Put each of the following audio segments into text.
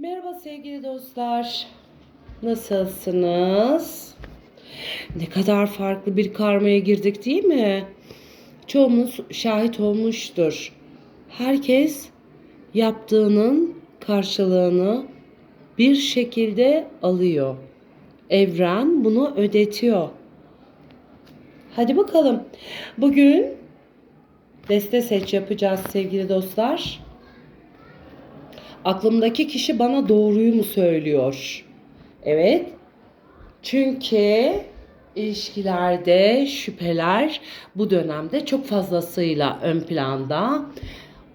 Merhaba sevgili dostlar. Nasılsınız? Ne kadar farklı bir karmaya girdik değil mi? Çoğumuz şahit olmuştur. Herkes yaptığının karşılığını bir şekilde alıyor. Evren bunu ödetiyor. Hadi bakalım. Bugün deste seç yapacağız sevgili dostlar. Aklımdaki kişi bana doğruyu mu söylüyor? Evet. Çünkü ilişkilerde şüpheler bu dönemde çok fazlasıyla ön planda.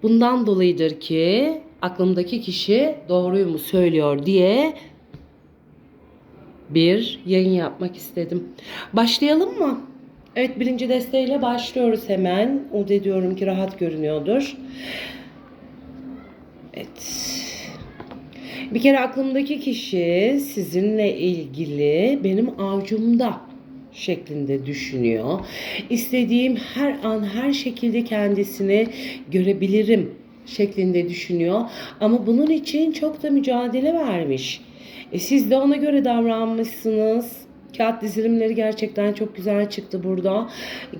Bundan dolayıdır ki aklımdaki kişi doğruyu mu söylüyor diye bir yayın yapmak istedim. Başlayalım mı? Evet birinci desteğiyle başlıyoruz hemen. Umut ediyorum ki rahat görünüyordur. Evet. Bir kere aklımdaki kişi sizinle ilgili benim avcumda şeklinde düşünüyor. İstediğim her an her şekilde kendisini görebilirim şeklinde düşünüyor. Ama bunun için çok da mücadele vermiş. E siz de ona göre davranmışsınız. Kağıt dizilimleri gerçekten çok güzel çıktı burada.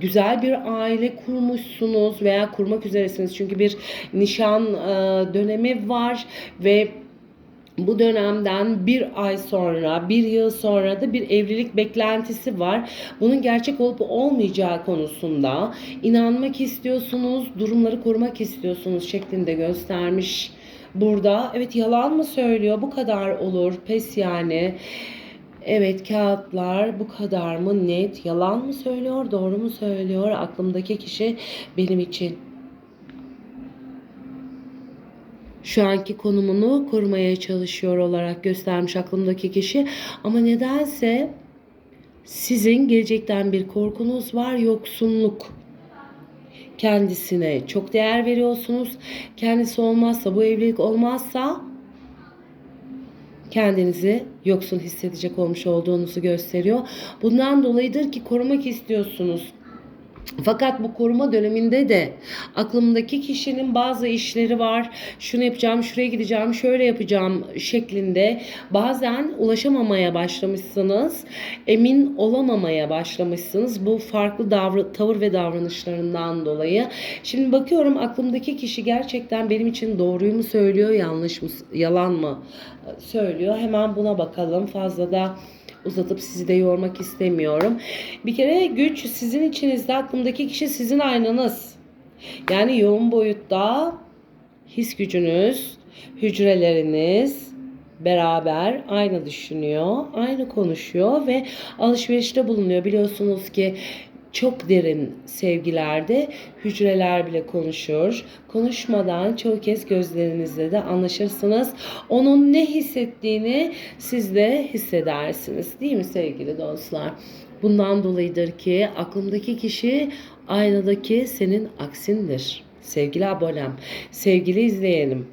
Güzel bir aile kurmuşsunuz veya kurmak üzeresiniz. Çünkü bir nişan e, dönemi var ve bu dönemden bir ay sonra, bir yıl sonra da bir evlilik beklentisi var. Bunun gerçek olup olmayacağı konusunda inanmak istiyorsunuz, durumları korumak istiyorsunuz şeklinde göstermiş burada. Evet yalan mı söylüyor? Bu kadar olur. Pes yani. Evet kağıtlar bu kadar mı net? Yalan mı söylüyor? Doğru mu söylüyor? Aklımdaki kişi benim için şu anki konumunu korumaya çalışıyor olarak göstermiş aklımdaki kişi. Ama nedense sizin gelecekten bir korkunuz var, yoksunluk. Kendisine çok değer veriyorsunuz. Kendisi olmazsa, bu evlilik olmazsa kendinizi yoksun hissedecek olmuş olduğunuzu gösteriyor. Bundan dolayıdır ki korumak istiyorsunuz. Fakat bu koruma döneminde de aklımdaki kişinin bazı işleri var. Şunu yapacağım, şuraya gideceğim, şöyle yapacağım şeklinde bazen ulaşamamaya başlamışsınız. Emin olamamaya başlamışsınız. Bu farklı davra- tavır ve davranışlarından dolayı. Şimdi bakıyorum aklımdaki kişi gerçekten benim için doğruyu mu söylüyor, yanlış mı, yalan mı söylüyor. Hemen buna bakalım. Fazla da uzatıp sizi de yormak istemiyorum. Bir kere güç sizin içinizde aklımdaki kişi sizin aynanız. Yani yoğun boyutta his gücünüz, hücreleriniz beraber aynı düşünüyor, aynı konuşuyor ve alışverişte bulunuyor. Biliyorsunuz ki çok derin sevgilerde hücreler bile konuşur. Konuşmadan çoğu kez gözlerinizle de anlaşırsınız. Onun ne hissettiğini siz de hissedersiniz. Değil mi sevgili dostlar? Bundan dolayıdır ki aklımdaki kişi aynadaki senin aksindir. Sevgili abonem, sevgili izleyenim.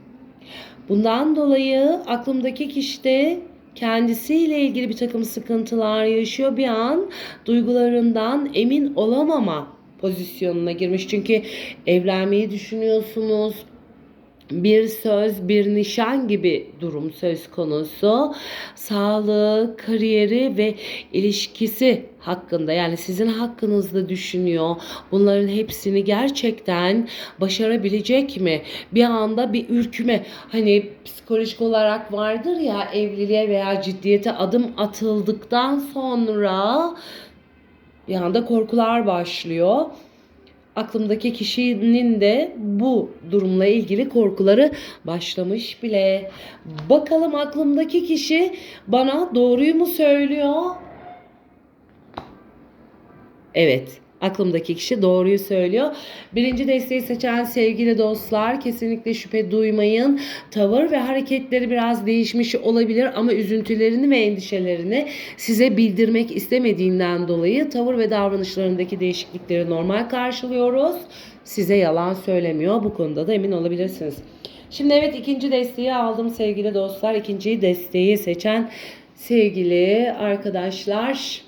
Bundan dolayı aklımdaki kişi de kendisiyle ilgili bir takım sıkıntılar yaşıyor. Bir an duygularından emin olamama pozisyonuna girmiş. Çünkü evlenmeyi düşünüyorsunuz. Bir söz, bir nişan gibi durum söz konusu. Sağlığı, kariyeri ve ilişkisi hakkında yani sizin hakkınızda düşünüyor. Bunların hepsini gerçekten başarabilecek mi? Bir anda bir ürkme. Hani psikolojik olarak vardır ya evliliğe veya ciddiyete adım atıldıktan sonra bir anda korkular başlıyor aklımdaki kişinin de bu durumla ilgili korkuları başlamış bile. Bakalım aklımdaki kişi bana doğruyu mu söylüyor? Evet. Aklımdaki kişi doğruyu söylüyor. Birinci desteği seçen sevgili dostlar kesinlikle şüphe duymayın. Tavır ve hareketleri biraz değişmiş olabilir ama üzüntülerini ve endişelerini size bildirmek istemediğinden dolayı tavır ve davranışlarındaki değişiklikleri normal karşılıyoruz. Size yalan söylemiyor. Bu konuda da emin olabilirsiniz. Şimdi evet ikinci desteği aldım sevgili dostlar. İkinci desteği seçen sevgili arkadaşlar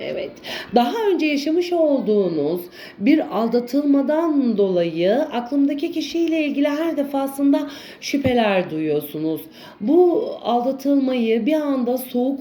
Evet. Daha önce yaşamış olduğunuz bir aldatılmadan dolayı aklımdaki kişiyle ilgili her defasında şüpheler duyuyorsunuz. Bu aldatılmayı bir anda soğuk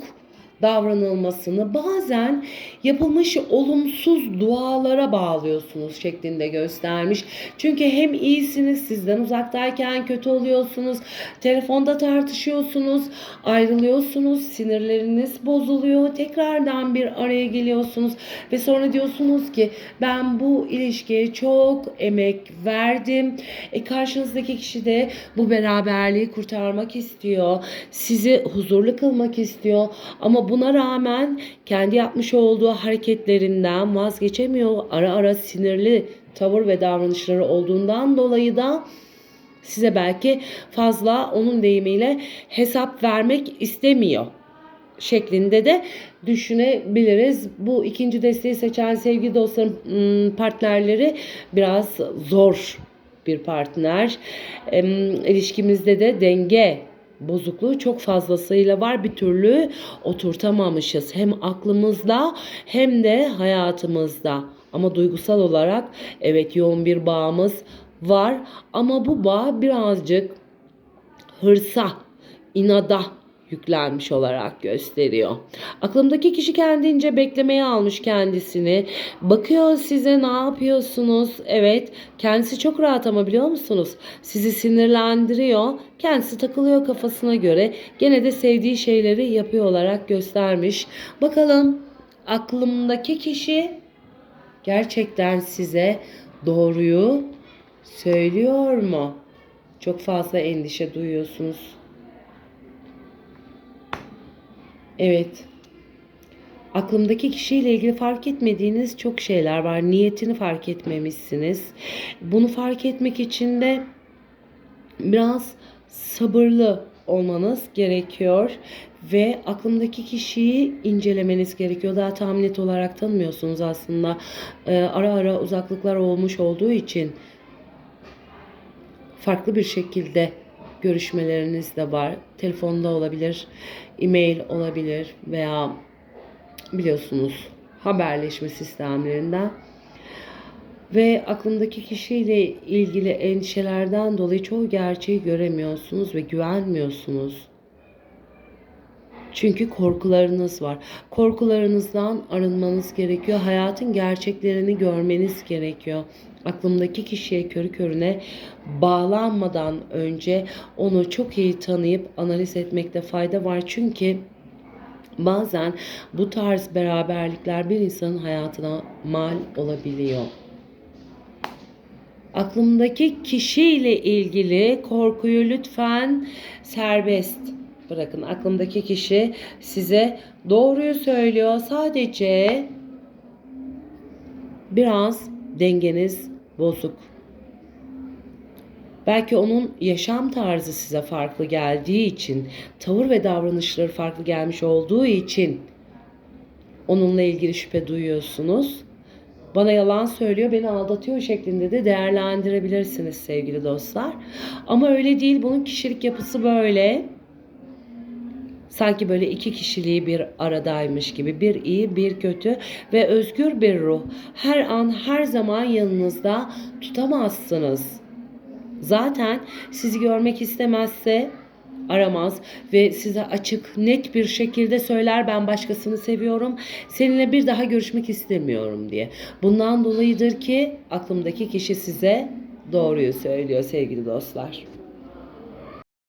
davranılmasını bazen yapılmış olumsuz dualara bağlıyorsunuz şeklinde göstermiş. Çünkü hem iyisiniz sizden uzaktayken kötü oluyorsunuz. Telefonda tartışıyorsunuz, ayrılıyorsunuz, sinirleriniz bozuluyor. Tekrardan bir araya geliyorsunuz ve sonra diyorsunuz ki ben bu ilişkiye çok emek verdim. E karşınızdaki kişi de bu beraberliği kurtarmak istiyor. Sizi huzurlu kılmak istiyor ama buna rağmen kendi yapmış olduğu hareketlerinden vazgeçemiyor. Ara ara sinirli tavır ve davranışları olduğundan dolayı da size belki fazla onun deyimiyle hesap vermek istemiyor şeklinde de düşünebiliriz. Bu ikinci desteği seçen sevgili dostlarım hmm, partnerleri biraz zor bir partner. İlişkimizde de denge bozukluğu çok fazlasıyla var. Bir türlü oturtamamışız. Hem aklımızda hem de hayatımızda. Ama duygusal olarak evet yoğun bir bağımız var. Ama bu bağ birazcık hırsa, inada yüklenmiş olarak gösteriyor. Aklımdaki kişi kendince beklemeye almış kendisini. Bakıyor size ne yapıyorsunuz? Evet, kendisi çok rahat ama biliyor musunuz? Sizi sinirlendiriyor. Kendisi takılıyor kafasına göre. Gene de sevdiği şeyleri yapıyor olarak göstermiş. Bakalım aklımdaki kişi gerçekten size doğruyu söylüyor mu? Çok fazla endişe duyuyorsunuz. Evet. Aklımdaki kişiyle ilgili fark etmediğiniz çok şeyler var. Niyetini fark etmemişsiniz. Bunu fark etmek için de biraz sabırlı olmanız gerekiyor ve aklımdaki kişiyi incelemeniz gerekiyor. Daha tam net olarak tanımıyorsunuz aslında. Ee, ara ara uzaklıklar olmuş olduğu için farklı bir şekilde görüşmeleriniz de var. Telefonda olabilir, e-mail olabilir veya biliyorsunuz haberleşme sistemlerinden ve aklımdaki kişiyle ilgili endişelerden dolayı çoğu gerçeği göremiyorsunuz ve güvenmiyorsunuz. Çünkü korkularınız var. Korkularınızdan arınmanız gerekiyor. Hayatın gerçeklerini görmeniz gerekiyor. Aklımdaki kişiye körü körüne bağlanmadan önce onu çok iyi tanıyıp analiz etmekte fayda var. Çünkü bazen bu tarz beraberlikler bir insanın hayatına mal olabiliyor aklımdaki kişiyle ilgili korkuyu lütfen serbest bırakın. Aklımdaki kişi size doğruyu söylüyor. Sadece biraz dengeniz bozuk. Belki onun yaşam tarzı size farklı geldiği için, tavır ve davranışları farklı gelmiş olduğu için onunla ilgili şüphe duyuyorsunuz. Bana yalan söylüyor, beni aldatıyor şeklinde de değerlendirebilirsiniz sevgili dostlar. Ama öyle değil, bunun kişilik yapısı böyle. Sanki böyle iki kişiliği bir aradaymış gibi. Bir iyi, bir kötü ve özgür bir ruh. Her an, her zaman yanınızda tutamazsınız. Zaten sizi görmek istemezse aramaz ve size açık net bir şekilde söyler ben başkasını seviyorum. Seninle bir daha görüşmek istemiyorum diye. Bundan dolayıdır ki aklımdaki kişi size doğruyu söylüyor sevgili dostlar.